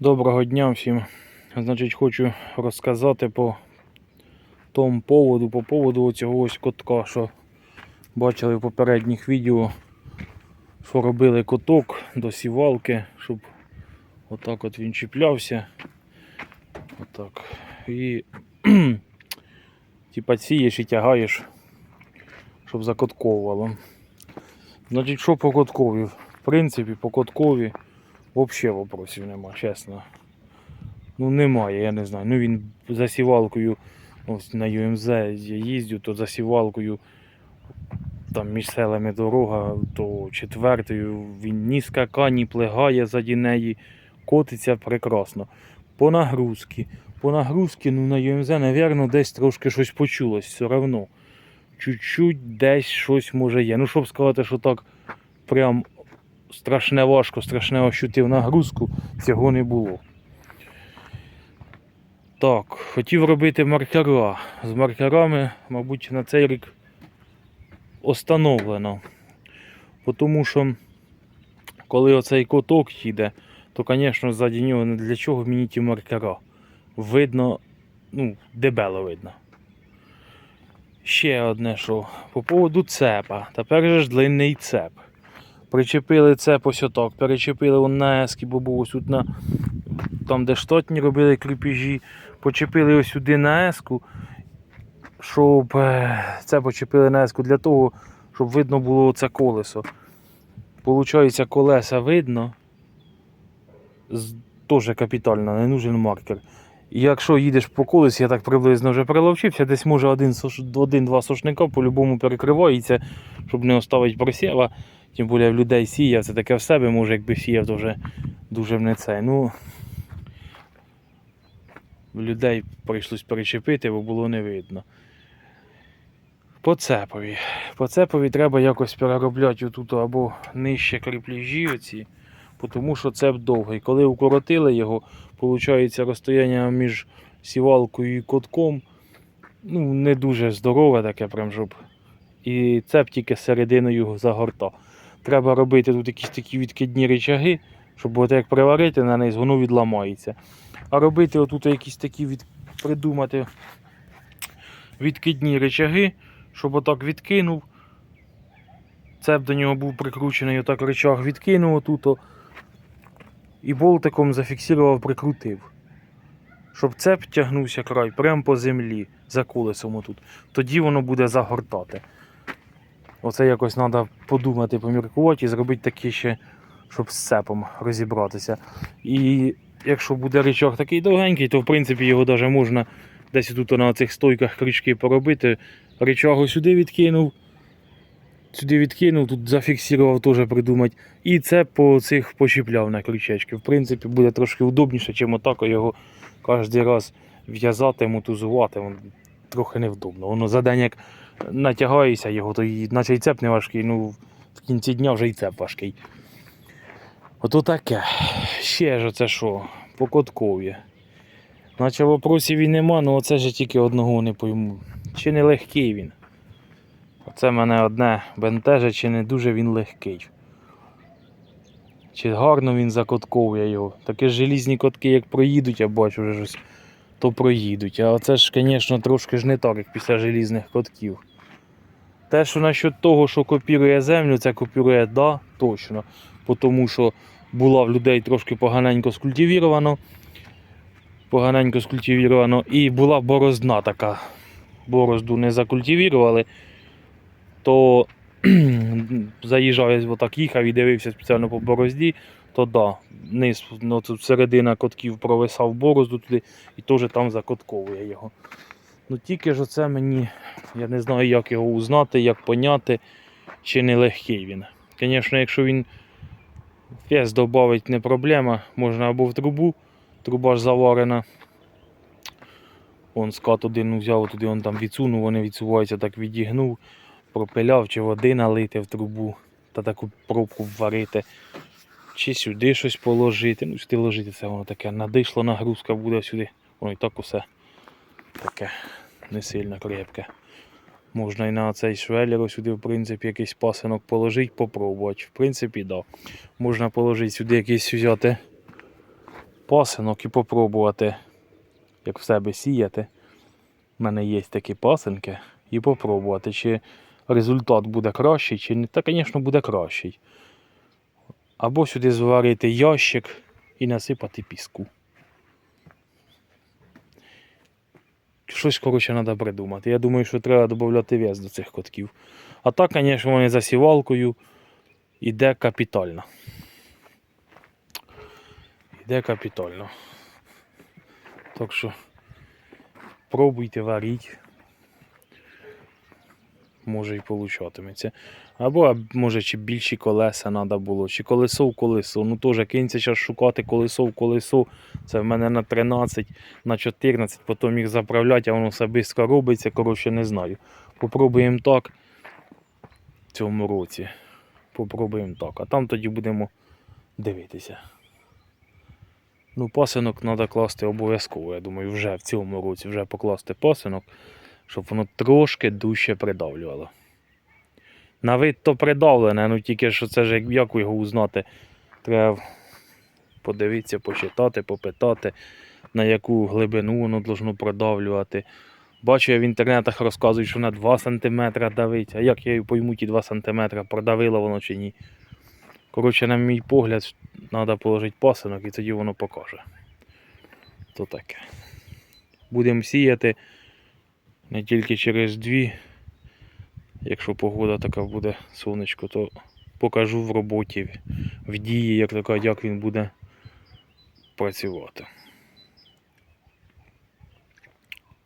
Доброго дня всім. Значить, хочу розказати по тому поводу, по поводу цього ось котка, що бачили в попередніх відео, що робили коток до сівалки, щоб отак от він чіплявся. Отак. І типа сієш і тягаєш, щоб закотковувало. Значить, що по коткові? В принципі, по коткові Взагалі вопросів нема, чесно. Ну немає, я не знаю. Ну він за сівалкою, ось на ЮМЗ я їздю, то за сівалкою там між селами дорога, то четвертою він ні скака, ні плегає заді неї, котиться прекрасно. По нагрузки. По нагрузки, ну на ЮМЗ, напевно, десь трошки щось почулось все одно. Чуть-чуть десь щось може є. Ну, щоб сказати, що так прям страшне важко, страшне ощутив нагрузку, цього не було. Так, хотів робити маркера. З маркерами, мабуть, на цей рік остановлено. Тому що коли оцей коток їде, то, звісно, ззаді нього не для чого мені ті маркера. Видно, ну, дебело видно. Ще одне, що по поводу цепа. Тепер же ж длинний цеп. Причепили цеп ось отак, перечепили вон на ески, бо був ось тут на там, де штатні робили кріпежі, почепили ось сюди на еску, щоб е, це почепили на еску для того, щоб видно було це колесо. Получається, колеса видно. Теж капітально, не нужен маркер. Якщо їдеш по колесі, я так приблизно вже приловчився, десь може один один-два сошника по-любому перекривається, щоб не оставити просіва. Тим більше в людей сіяв, це таке в себе, може, якби сіяв, то вже дуже не це. Ну, людей прийшлось перечепити, бо було не видно. По цепові. По цепові треба якось переробляти отут або нижче кріпляжі оці, тому що цеп довгий. Коли укоротили його, виходить розстояння між сівалкою і котком ну, не дуже здорове таке, прям щоб. І цеп тільки серединою загорта. Треба робити тут якісь такі відкидні речаги, щоб от як приварити на неї, воно відламається. А робити отут якісь такі від... придумати відкидні речаги, щоб отак відкинув. Цеп до нього був прикручений, отак речаг відкинув отут. І болтиком зафіксував, прикрутив. Щоб цеп тягнувся край прямо по землі за колесом отут. Тоді воно буде загортати. Оце якось треба подумати, поміркувати і зробити таке ще, щоб з цепом розібратися. І якщо буде речах такий довгенький, то в принципі його навіть можна десь тут на цих стойках крючки поробити. Речагу сюди відкинув, сюди відкинув, тут зафіксував теж придумати. І це по цих почіпляв на крючечки. В принципі, буде трошки удобніше, чим отак його кожен раз в'язати, мотузувати. Трохи невдобно. Воно за день як натягаєшся його, то і, наче й цеп не важкий, ну в кінці дня вже і цеп важкий. Ото таке. Ще ж оце що? По коткові. Наче вопросів і нема, ну оце ж тільки одного не пойму. Чи не легкий він? Оце мене одне бентежить, чи не дуже він легкий. Чи гарно він закотковує його. Такі ж желізні котки, як проїдуть, я бачу вже щось, то проїдуть. А оце ж, звісно, трошки ж не так, як після желізних котків. Те, що насчет того, що копірує землю, це копірує, да, точно. Тому що була в людей трошки поганенько скультивіровано. Поганенько скультивіровано. І була борозна така. Борозду не закультивірували, то заїжджав, отак їхав і дивився спеціально по борозді, то да, низ, ну, середина котків провисав борозду туди і теж там закотковує його. Ну тільки ж оце мені, я не знаю, як його узнати, як поняти, чи не легкий він. Звісно, якщо він вес додавить не проблема, можна або в трубу, труба ж заварена. Он скат один взяв, туди он там відсунув, вони відсуваються, так відігнув, пропиляв, чи води налити в трубу та таку пробку вварити. Чи сюди щось положити. Ну, сюди ложити це воно таке. Надишло нагрузка буде сюди. Воно і так усе таке не сильно крепке. Можна і на цей швеллер сюди, в принципі, якийсь пасинок положити, попробувати. В принципі. Да. Можна положити сюди якийсь взяти пасинок і попробувати, як в себе сіяти. У мене є такі пасинки, і попробувати, чи результат буде кращий, чи не. Та, звісно, буде кращий. Або сюди зварити ящик і насипати піску. Щось, коротше, треба придумати. Я думаю, що треба додати вес до цих котків. А так, звісно, вони за сівалкою іде капітально. Іде капітально. Так що пробуйте варіть. Може і получатиметься. Або може чи більші колеса треба було, чи колесо в колесо. Ну теж кинься зараз шукати колесо в колесо. Це в мене на 13, на 14, потім їх заправляти, а воно все швидко робиться. Коротше, не знаю. Попробуємо так в цьому році. Попробуємо так. А там тоді будемо дивитися. Ну, пасинок треба класти обов'язково. Я думаю, вже в цьому році вже покласти пасинок, щоб воно трошки дужче придавлювало. На вид то придавлене, ну тільки що це ж як- його узнати. Треба подивитися, почитати, попитати, на яку глибину воно должно продавлювати. Бачу, я в інтернетах розказують, що на 2 см давить. А як я пойму, ті 2 см продавило воно чи ні. Коротше, на мій погляд, треба положити пасинок і тоді воно покаже. То таке. Будемо сіяти не тільки через дві. Якщо погода така буде сонечко, то покажу в роботі, в дії, як така, як він буде працювати.